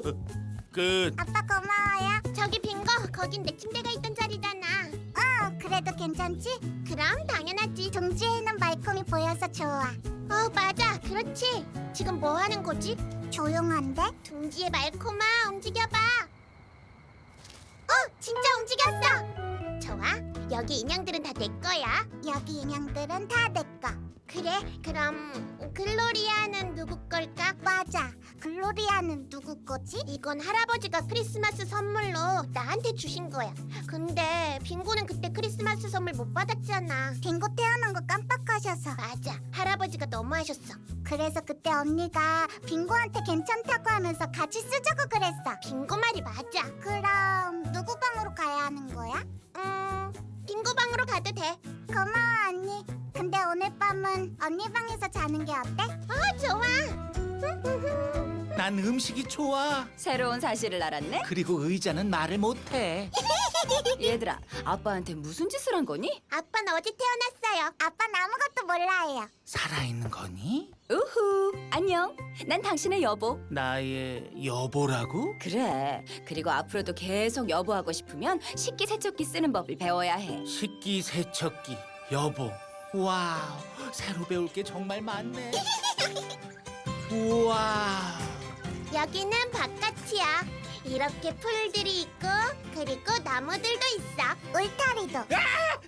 끝. 아빠 고마워요. 저기 빙고 거긴 내 침대가 있던 자리잖아 어, 그래도 괜찮지? 그럼 당연하지 둥지에 있는 말콤이 보여서 좋아. 어 맞아 그렇지 지금 뭐 하는 거지? 조용한데? 둥지의 말코마 움직여봐 어 진짜 움직였어 좋아 여기 인형들은 다 내 거야 여기 인형들은 다 내 거. 그래 그럼 글로리아는 누구 걸까? 맞아. 글로리아는 누구 거지? 이건 할아버지가 크리스마스 선물로 나한테 주신 거야 근데 빙고는 그때 크리스마스 선물 못 받았잖아 빙고 태어난 거 깜빡하셔서. 맞아 할아버지가 너무하셨어 그래서 그때 언니가 빙고한테 괜찮다고 하면서 같이 쓰자고 그랬어. 빙고 말이 맞아 그럼 누구 방으로 가야 하는 거야? 음 빙고 방으로 가도 돼 고마워 언니. 근데 오늘 밤은 언니 방에서 자는 게 어때? 어, 좋아. 난 음식이 좋아. 새로운 사실을 알았네? 그리고 의자는 말을 못해. 얘들아, 아빠한테 무슨 짓을 한 거니? 아빠는 어디 태어났어요? 아빠는 아무것도 몰라요. 살아있는 거니? 우후, 안녕. 난 당신의 여보. 나의 여보라고? 그래. 그리고 앞으로도 계속 여보하고 싶으면 식기세척기 쓰는 법을 배워야 해. 식기 세척기 여보. 와우, 새로 배울 게 정말 많네. 우와. 여기는 바깥이야. 이렇게 풀들이 있고 그리고 나무들도 있어. 울타리도.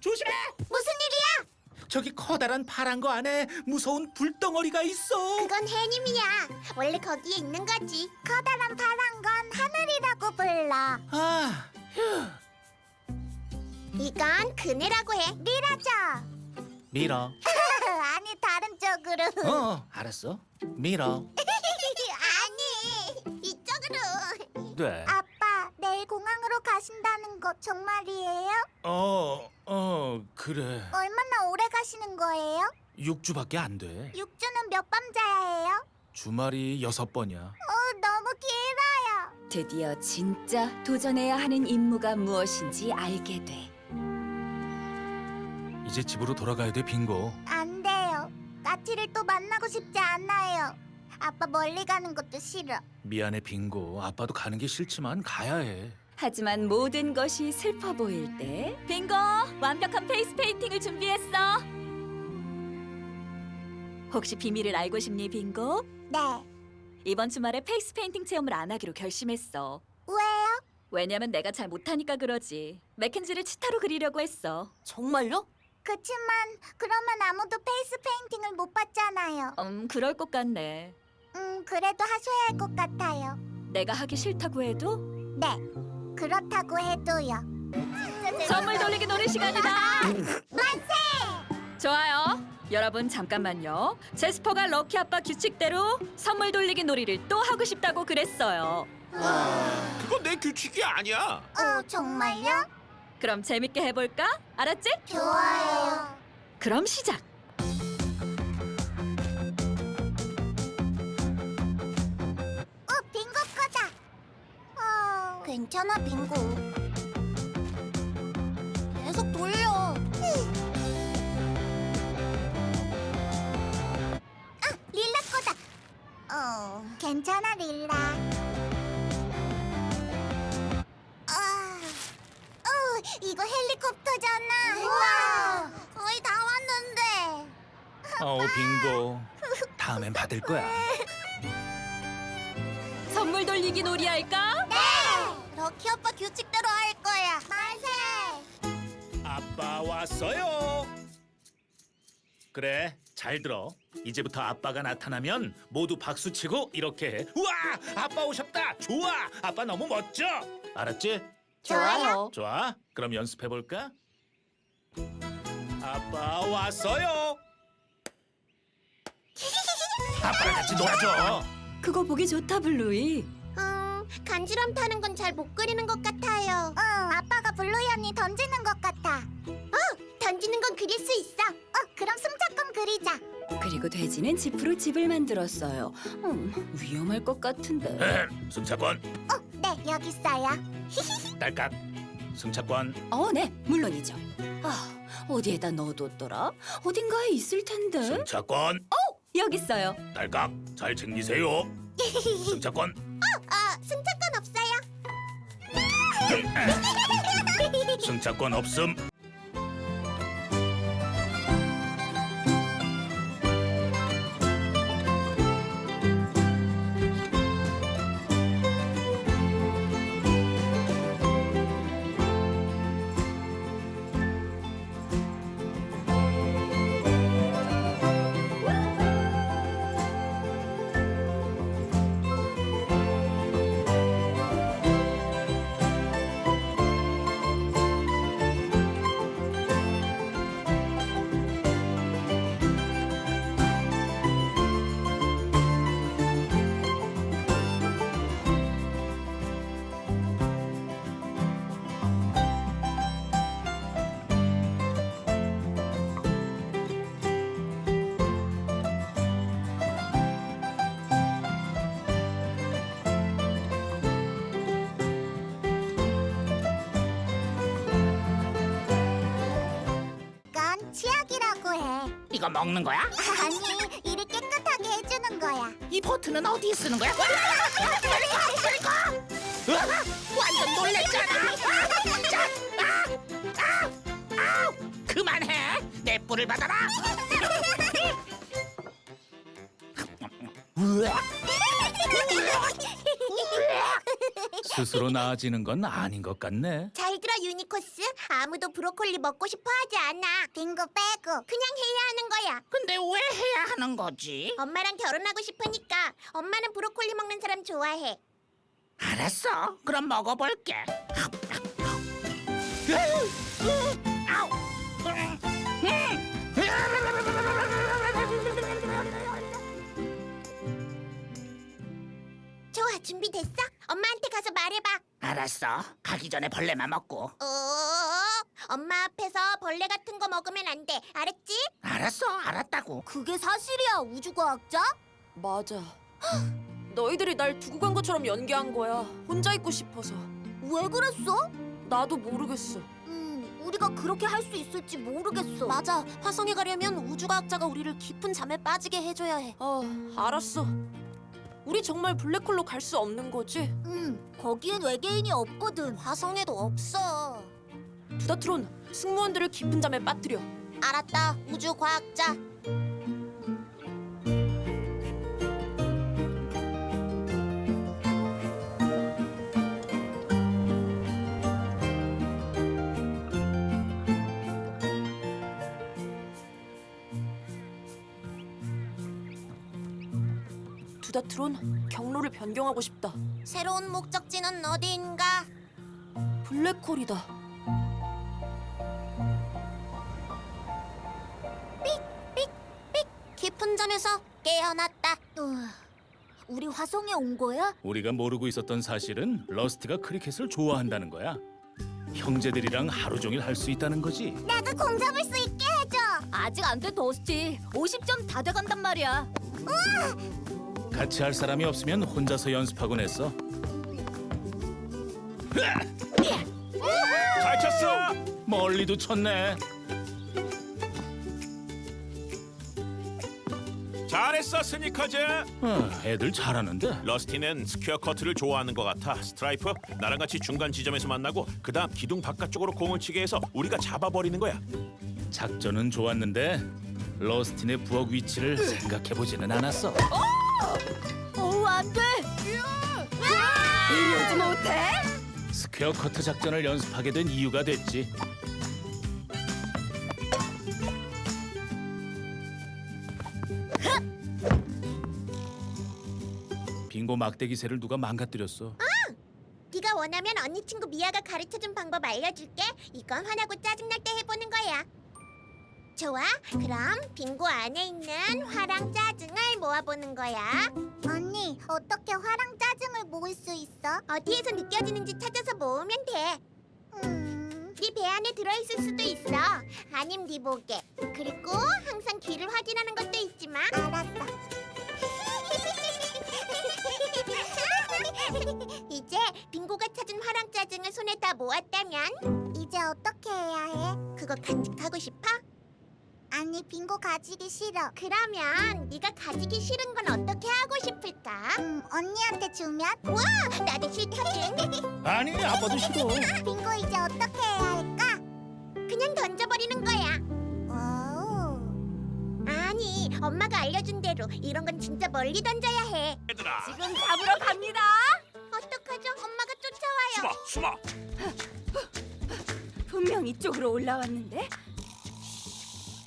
조심해! 무슨 일이야? 저기 커다란 파란 거 안에 무서운 불덩어리가 있어. 그건 해님이야. 원래 거기에 있는 거지. 커다란 파란 건 하늘이라고 불러. 아, 이건 그네라고 해. 미라죠. 밀어. 아니 다른 쪽으로. 어, 알았어. 밀어. 아니. 네. 아빠 내일 공항으로 가신다는 거 정말이에요? 어, 어, 그래. 얼마나 오래 가시는 거예요? 6주밖에 안 돼. 육주는 몇 밤 자야 해요? 주말이 여섯 번이야. 어 너무 길어요. 드디어 진짜 도전해야 하는 임무가 무엇인지 알게 돼. 이제 집으로 돌아가야 돼, 빙고. 안 돼요. 까치를 또 만나고 싶지 않아요. 아빠 멀리 가는 것도 싫어. 미안해, 빙고. 아빠도 가는 게 싫지만 가야 해. 하지만 모든 것이 슬퍼 보일 때 빙고! 완벽한 페이스 페인팅을 준비했어. 혹시 비밀을 알고 싶니, 빙고? 네. 이번 주말에 페이스 페인팅 체험을 안 하기로 결심했어. 왜요? 왜냐면 내가 잘 못하니까 그러지. 맥켄지를 치타로 그리려고 했어. 정말요? 그치만 그러면 아무도 페이스 페인팅을 못 봤잖아요. 음, 그럴 것 같네. 음 그래도 하셔야 할 것 같아요. 내가 하기 싫다고 해도 네. 그렇다고 해도요. 선물 돌리기 노래 시간이다. 좋아요. 여러분 잠깐만요. 제스퍼가 럭키 아빠 규칙대로 선물 돌리기 놀이를 또 하고 싶다고 그랬어요. 그건 내 규칙이 아니야. 어 정말요? 그럼 재밌게 해볼까? 알았지? 좋아요. 그럼 시작. 괜찮아 빙고. 계속 돌려. 아 릴라 거다. 어 괜찮아 릴라. 아, 어 이거 헬리콥터잖아. 우와 거의 다 왔는데. 어, 빙고. 다음엔 받을 거야. 선물 돌리기 놀이 할까? 네. 럭키 오빠 규칙대로 할 거야. 만세. 아빠 왔어요. 그래, 잘 들어. 이제부터 아빠가 나타나면 모두 박수 치고 이렇게 해. 우와, 아빠 오셨다. 좋아, 아빠 너무 멋져. 알았지? 좋아요. 좋아. 그럼 연습해 볼까? 아빠 왔어요. 아빠랑 같이 놀아줘. 그거 보기 좋다 블루이. 음 간지럼 타는 건 잘 못 그리는 것 같아요. 응, 아빠가 블루이 언니 던지는 것 같아. 던지는 건 그릴 수 있어. 어, 그럼 승차권 그리자. 그리고 돼지는 지프로 집을 만들었어요. 음, 위험할 것 같은데. 승차권 어, 네, 여기 있어요. 딸깍. 승차권 어, 네, 물론이죠. 아, 어디에다 넣어뒀더라? 어딘가에 있을 텐데. 승차권 여기 있어요. 딸깍 잘 챙기세요. 승차권 승차권 없음. 이거 먹는 거야? 아니, 이를 깨끗하게 해주는 거야. 이 버튼은 어디에 쓰는 거야? 완전 놀랬잖아. 자, 아, 아, 아, 그만해. 내 뿔을 받아라. 스스로 나아지는 건 아닌 것 같네. 잘 들어 유니코스. 아무도 브로콜리 먹고 싶어 하지 않아. 빙고 빼고. 그냥 해야 하는 거야. 근데 왜 해야 하는 거지? 엄마랑 결혼하고 싶으니까. 엄마는 브로콜리 먹는 사람 좋아해. 알았어. 그럼 먹어볼게. 아우. 좋아, 준비됐어? 엄마한테 가서 말해봐. 알았어. 가기 전에 벌레만 먹고. 어, 엄마 앞에서 벌레 같은 거 먹으면 안 돼. 알았지? 알았어. 알았다고. 그게 사실이야, 우주과학자? 맞아. 너희들이 날 두고 간 것처럼 연기한 거야. 혼자 있고 싶어서. 왜 그랬어? 나도 모르겠어. 음, 우리가 그렇게 할 수 있을지 모르겠어. 맞아. 화성에 가려면 우주과학자가 우리를 깊은 잠에 빠지게 해줘야 해. 어, 알았어. 우리 정말 블랙홀로 갈 수 없는 거지? 음, 거기엔 외계인이 없거든. 화성에도 없어. 두다트론, 승무원들을 깊은 잠에 빠뜨려. 알았다, 우주 과학자. 두다트론, 경로를 변경하고 싶다. 새로운 목적지는 어디인가? 블랙홀이다. 잠에서 깨어났다. 으, 우리 화성에 온 거야? 우리가 모르고 있었던 사실은 러스트가 크리켓을 좋아한다는 거야. 형제들이랑 하루 종일 할 수 있다는 거지. 나도 공 잡을 수 있게 해줘. 아직 안 돼 더스티. 50점 다 돼간단 말이야. 같이 할 사람이 없으면 혼자서 연습하곤 했어. 잘 쳤어. 멀리도 쳤네. 잘했어 스니커즈. 어, 애들 잘하는데. 러스티는 스퀘어 커트를 좋아하는 것 같아. 스트라이프, 나랑 같이 중간 지점에서 만나고 그 다음 기둥 바깥쪽으로 공을 치게 해서 우리가 잡아버리는 거야. 작전은 좋았는데 러스틴의 부엌 위치를 생각해 보지는 않았어. 오, 안 돼. 이리 오지 못해? 스퀘어 커트 작전을 연습하게 된 이유가 됐지. 빙고 막대기 새를 누가 망가뜨렸어. 네가 원하면 언니 친구 미아가 가르쳐준 방법 알려줄게. 이건 화나고 짜증날 때 해보는 거야. 좋아, 그럼 빙고 안에 있는 화랑 짜증을 모아보는 거야. 언니, 어떻게 화랑 짜증을 모을 수 있어? 어디에서 느껴지는지 찾아서 모으면 돼. 음, 네 배 안에 들어있을 수도 있어. 아님 네 목에. 그리고 항상 귀를 확인하는 것도 있지만. 알았어. 이제 빙고가 찾은 화랑 짜증을 손에 다 모았다면 이제 어떻게 해야 해? 그거 간직하고 싶어? 아니, 빙고 가지기 싫어. 그러면 네가 가지기 싫은 건 어떻게 하고 싶을까? 음, 언니한테 주면? 나도 싫거든. 아니 아빠도 싫어. 빙고 이제 어떻게 해야 할까? 그냥 던져버리는 거야. 오. 아니, 엄마가 알려준 대로 이런 건 진짜 멀리 던져야 해. 얘들아 지금 잡으러 갑니다. 어떡하죠? 엄마가 쫓아와요. 숨어 숨어 분명 이쪽으로 올라왔는데.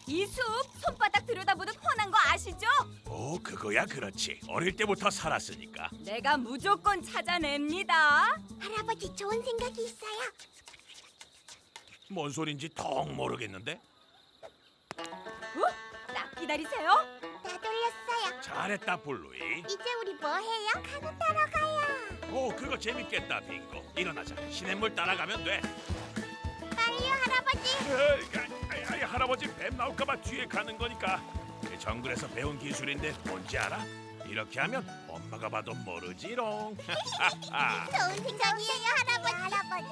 이숲 손바닥 들여다보듯 훤한 거 아시죠? 오 그거야 그렇지 어릴 때부터 살았으니까 내가 무조건 찾아냅니다. 할아버지 좋은 생각이 있어요. 뭔 소린지 통 모르겠는데 어? 딱 기다리세요. 다 돌렸어요. 잘했다 블루이 이제 우리 뭐 해요? 카누 타러 가요. 오 그거 재밌겠다 빙고 일어나자 시냇물 따라가면 돼 빨리요, 할아버지. 에이, 아이, 아이, 할아버지 뱀 나올까봐 뒤에 가는 거니까 그 정글에서 배운 기술인데 뭔지 알아? 이렇게 하면 엄마가 봐도 모르지롱 좋은 생각이에요, 할아버지. 할아버지.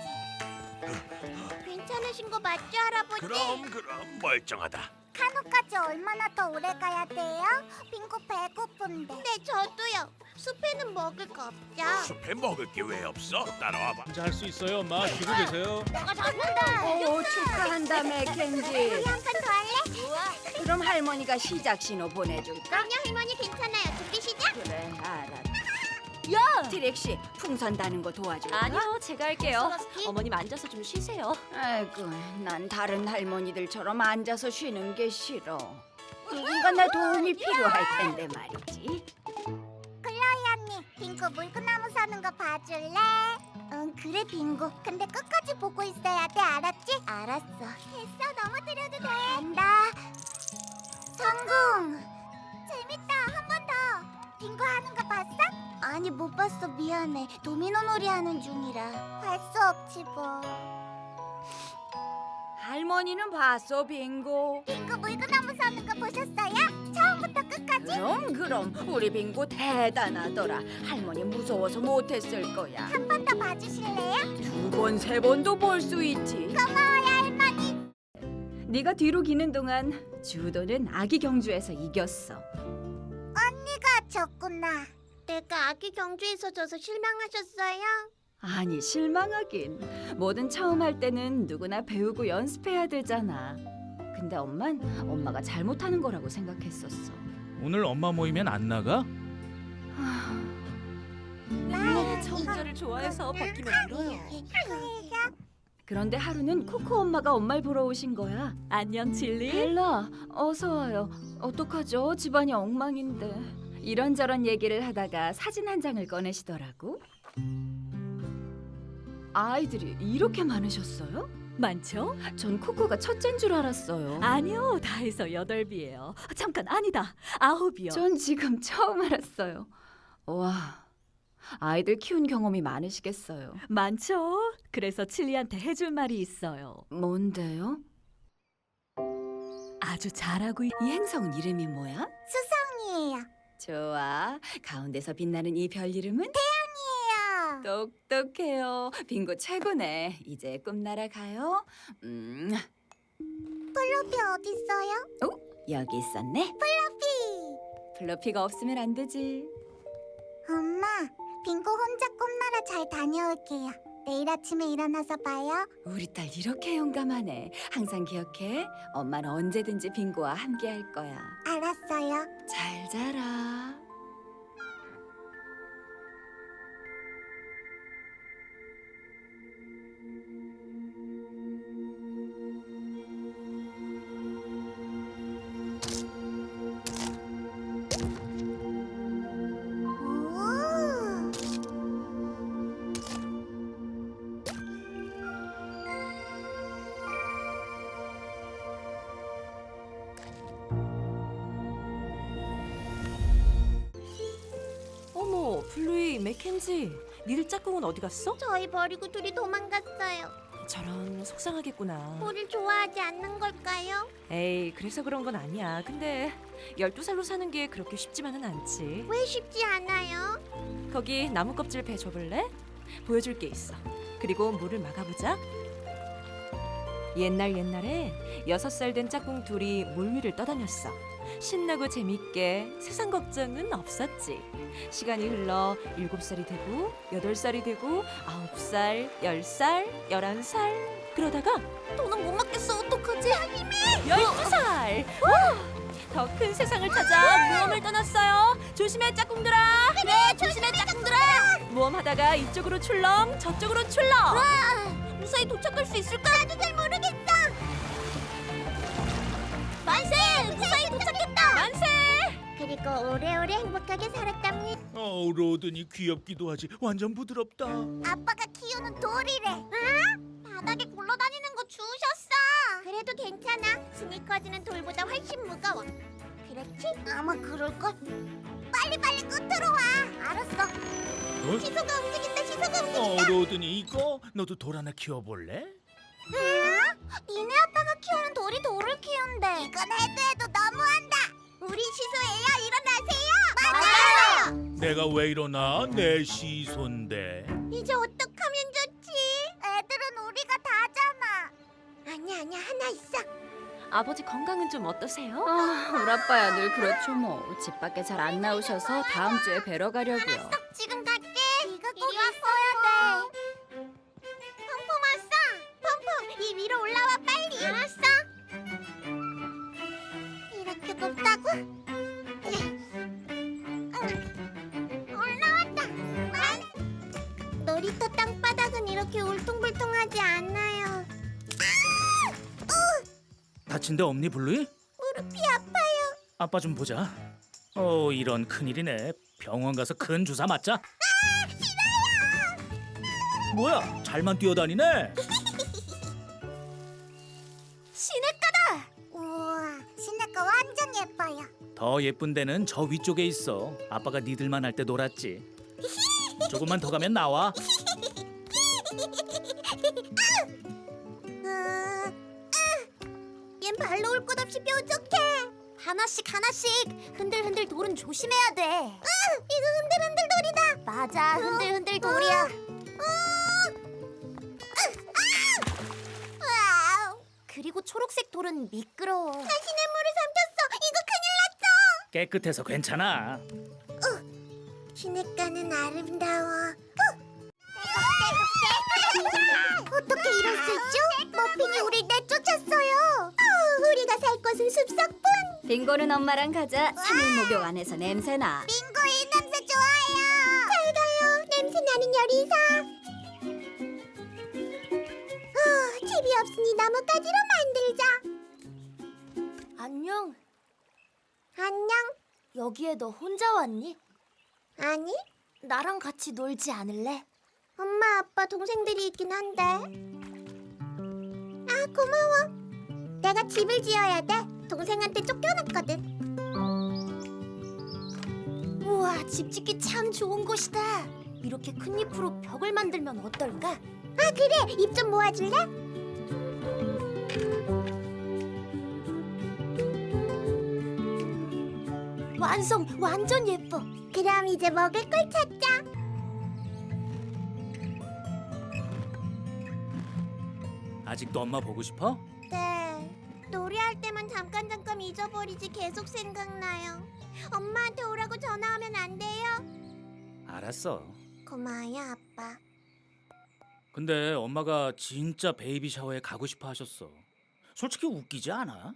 괜찮으신 거 맞죠, 할아버지? 그럼 그럼 멀쩡하다 카누까지 얼마나 더 오래 가야 돼요? 빙고 배고픈데. 네, 저도요. 숲에는 먹을 거 없죠. 숲에 먹을 게 왜 없어? 따라와봐 혼자 할수 있어요, 엄마. 쉬고 계세요. 내가 잡는다. 오 축하한다 맥켄지. 우리 한판 더 할래? 그럼 할머니가 시작 신호 보내줄까? 아니요, 할머니 괜찮아요. 준비 시작. 그래. 야 트렉씨 풍선 다는 거 도와줄까? 아니요, 제가 할게요. 어머님 앉아서 좀 쉬세요. 아이고 난 다른 할머니들처럼 앉아서 쉬는 게 싫어. 누군가 내 도움이 필요할 텐데 말이지. 클로이 언니, 빙고 물구나무 서는 거 봐줄래? 응, 그래 빙고. 근데 끝까지 보고 있어야 돼, 알았지? 알았어. 됐어, 넘어뜨려도 돼. 간다. 성공. 재밌다, 한 번 더. 빙고 하는 거 봤어? 아니, 못 봤어. 미안해. 도미노 놀이 하는 중이라. 할 수 없지 뭐. 할머니는 봤어 빙고. 빙고 물구나무 서는 거 보셨어요? 처음부터 끝까지? 그럼 그럼 우리 빙고 대단하더라. 할머니 무서워서 못했을 거야. 한 번 더 봐주실래요? 두 번 세 번도 볼 수 있지. 고마워요, 할머니. 네가 뒤로 기는 동안 주도는 아기 경주에서 이겼어. 언니가 졌구나. 내가 아기 경주에서 져서 실망하셨어요? 아니 실망하긴. 뭐든 처음 할 때는 누구나 배우고 연습해야 되잖아. 근데 엄만 엄마가 잘못하는 거라고 생각했었어. 오늘 엄마 모이면 안 나가? 네, 저 운전을 좋아해서 바뀌면 울어요. 그런데 하루는 코코 엄마가 엄마를 보러 오신 거야. 안녕 칠리. 벨라, 어서 와요. 어떡하죠? 집안이 엉망인데. 이런저런 얘기를 하다가 사진 한 장을 꺼내시더라고. 아이들이 이렇게 많으셨어요? 많죠? 전 코코가 첫째인 줄 알았어요. 아니요, 다 해서 여덟이에요. 잠깐 아니다, 아홉이요. 전 지금 처음 알았어요. 와, 아이들 키운 경험이 많으시겠어요. 많죠? 그래서 칠리한테 해줄 말이 있어요. 뭔데요? 아주 잘하고 있... 이 행성은 이름이 뭐야? 수성이에요. 좋아. 가운데서 빛나는 이 별 이름은? 이에요. 똑똑해요. 빙고 최고네. 이제 꿈나라 가요. 음, 플로피 어딨어요? 여기 있었네. 플로피. 플로피가 없으면 안 되지. 엄마, 빙고 혼자 꿈나라 잘 다녀올게요. 내일 아침에 일어나서 봐요. 우리 딸 이렇게 용감하네. 항상 기억해. 엄마는 언제든지 빙고와 함께 할 거야. 알았어요. 잘 자라. 켄지, 니들 짝꿍은 어디 갔어? 저희 버리고 둘이 도망갔어요. 저런 속상하겠구나. 우릴 좋아하지 않는 걸까요? 에이, 그래서 그런 건 아니야. 근데 12살로 사는 게 그렇게 쉽지만은 않지. 왜 쉽지 않아요? 거기 나무 껍질 배 줘볼래? 보여줄 게 있어. 그리고 물을 막아보자. 옛날 옛날에 여섯 살 된 짝꿍 둘이 물 위를 떠다녔어. 신나고 재밌게 세상 걱정은 없었지. 시간이 흘러 일곱 살이 되고 여덟 살이 되고 아홉 살, 열 살, 열한 살, 그러다가 돈은 못 먹겠어. 어떡하지? 12살! 더 큰 세상을 찾아 모험을 떠났어요. 조심해 짝꿍들아. 그래, 조심해, 짝꿍들아. 모험하다가 이쪽으로 출렁, 저쪽으로 출렁. 무사히 도착할 수 있을까? 나도 잘 모르겠다. 만세! 무사히 도착했다. 만세! 그리고 오래오래 행복하게 살았답니다. 어, 로든이 귀엽기도 하지. 완전 부드럽다. 아빠가 키우는 돌이래. 응? 바닥에 굴러다니는 거 주우셨어. 그래도 괜찮아. 스니커즈는 돌보다 훨씬 무거워. 그렇지? 아마 그럴걸. 빨리 빨리 끝으로 와. 알았어. 어? 시소가 움직인다. 시소가 움직인다. 어, 로든이 이거 너도 돌 하나 키워볼래? 니네 아빠가 키우는 돌이 돌을 키운대. 이건 해도 해도 너무한다. 우리 시소예요. 일어나세요. 맞아요. 내가 왜 일어나? 내 시손데. 이제 어떡하면 좋지? 애들은 우리가 다잖아. 아니야 아니야 하나 있어. 아버지 건강은 좀 어떠세요? 아, 우리 아빠야 늘 그렇죠 뭐. 집 밖에 잘 안 나오셔서 다음 주에 뵈러 가려고요. 지금 갈게. 네가 꼭 이리 있어야 펑펑 왔어. 펑펑 이 위로 올라와 빨리. 알았어. 돼. 이렇게 높다고? 올라왔다. 만. 놀이터 땅바닥은 이렇게 울퉁불퉁하지 않아요. 다친 데 없니, 블루이? 무릎이 아파요. 아빠 좀 보자. 어, 이런 큰일이네. 병원 가서 큰 주사 맞자. 뭐야? 잘만 뛰어다니네. 시냇가다. 우와, 시내가 완전 예뻐요. 더 예쁜 데는 저 위쪽에 있어. 아빠가 니들만 할 때 놀았지. 조금만 더 가면 나와. 하나씩 하나씩 흔들흔들 돌은 조심해야 돼. 이거 흔들흔들 돌이다. 맞아, 흔들흔들 돌이야. 그리고 초록색 돌은 미끄러워. 자신의 물을 삼켰어. 이거 큰일 깨끗해서 괜찮아. 났어. 시냇가는 아름다워. 어떻게 이럴 수 있죠? 머핀이 우릴 빙고는 엄마랑 가자. 3일 목욕 안에서 냄새나. 빙고 이 냄새 좋아요. 잘 가요. 냄새 나는 요리사. 어, 집이 없으니 나뭇가지로 만들자. 안녕. 안녕. 여기에 너 혼자 왔니? 아니, 나랑 같이 놀지 않을래? 엄마, 아빠, 동생들이 있긴 한데. 아, 고마워. 내가 집을 지어야 돼. 동생한테 쫓겨났거든. 우와, 집 짓기 참 좋은 곳이다. 이렇게 큰 잎으로 벽을 만들면 어떨까? 아, 그래. 입 좀 모아줄래? 완성, 완전 예뻐. 그럼 이제 먹을 걸 찾자. 아직도 엄마 보고 싶어? 네. 놀이할 잠깐 잠깐 잊어버리지 계속 생각나요. 엄마한테 오라고 전화하면 안 돼요? 알았어. 고마워요, 아빠. 근데 엄마가 진짜 베이비 샤워에 가고 싶어 하셨어. 솔직히 웃기지 않아?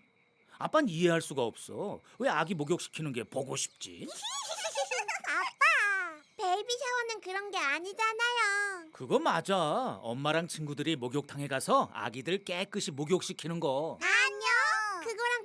아빤 이해할 수가 없어. 왜 아기 목욕시키는 게 보고 싶지? 아빠, 베이비 샤워는 그런 게 아니잖아요. 그거 맞아. 엄마랑 친구들이 목욕탕에 가서 아기들 깨끗이 목욕시키는 거. 안녕.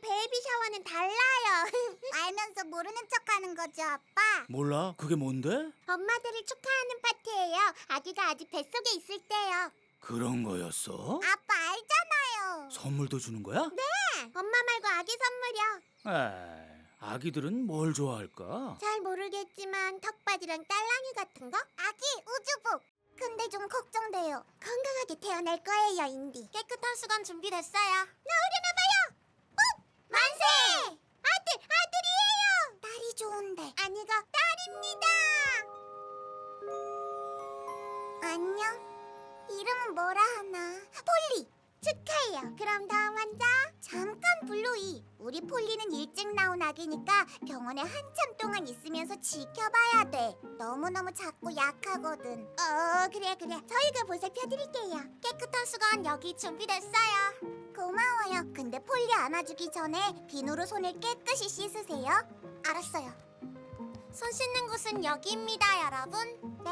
베이비 샤워는 달라요. 알면서 모르는 척하는 거죠, 아빠. 몰라? 그게 뭔데? 엄마들을 축하하는 파티예요. 아기가 아직 뱃속에 있을 때요. 그런 거였어? 아빠 알잖아요. 선물도 주는 거야? 엄마 말고 아기 선물이요. 에이, 아기들은 뭘 좋아할까? 잘 모르겠지만 턱받이랑 딸랑이 같은 거? 아기 우주복. 근데 좀 걱정돼요. 건강하게 태어날 거예요, 인디. 깨끗한 수건 준비됐어요. 나오려나 봐요. 어? 만세! 아들, 아들이에요. 딸이 좋은데. 아니가 딸입니다. 안녕. 이름은 뭐라 하나? 폴리. 축하해요. 그럼 다음 환자. 잠깐 블루이. 우리 폴리는 일찍 나온 아기니까 병원에 한참 동안 있으면서 지켜봐야 돼. 너무너무 작고 약하거든. 어, 그래 그래. 저희가 보살펴드릴게요. 깨끗한 수건 여기 준비됐어요. 고마워요. 근데 폴리 안아주기 전에 비누로 손을 깨끗이 씻으세요. 알았어요. 손 씻는 곳은 여기입니다, 여러분. 네.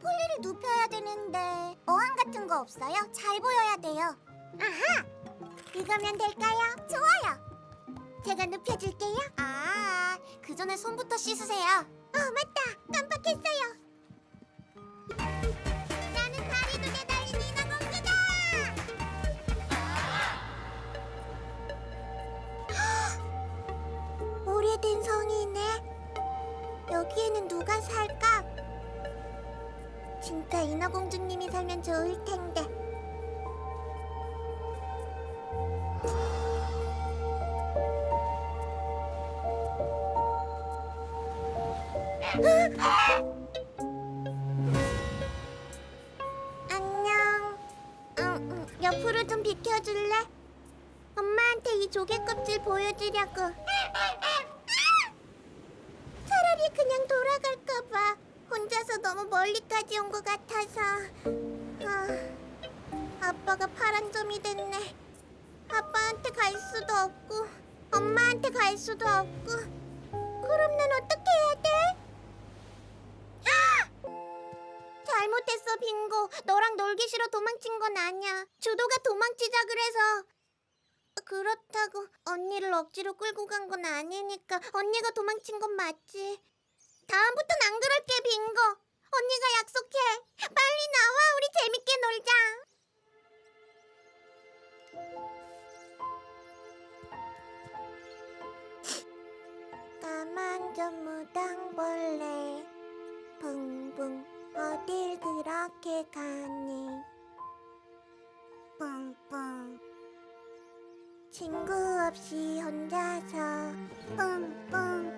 폴리를 눕혀야 되는데 어항 같은 거 없어요? 잘 보여야 돼요. 아하! 이거면 될까요? 좋아요. 제가 눕혀줄게요. 아, 그 전에 손부터 씻으세요. 어, 맞다. 깜빡했어요. 여기에는 누가 살까? 진짜 인어공주님이 살면 좋을 텐데. 안녕. 응, 응, 옆으로 좀 비켜줄래? 엄마한테 이 조개 껍질 보여주려고. 그냥 돌아갈까봐. 혼자서 너무 멀리까지 온 것 같아서. 아, 아빠가 파란 점이 됐네. 아빠한테 갈 수도 없고, 엄마한테 갈 수도 없고. 그럼 난 어떻게 해야 돼? 아! 잘못했어, 빙고. 너랑 놀기 싫어 도망친 건 아니야. 주도가 도망치자 그래서. 그렇다고 언니를 억지로 끌고 간 건 아니니까 언니가 도망친 건 맞지. 다음부턴 안 그럴게, 빙고. 언니가 약속해. 빨리 나와, 우리 재밌게 놀자. 까만 점 무당벌레 붕붕 어딜 그렇게 가니 뿡뿡 친구 없이 혼자서 뿡뿡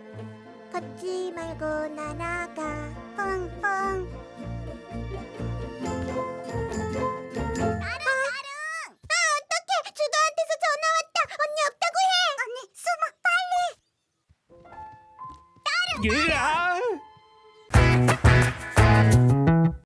걷지 말고 날아가. 뿡뿡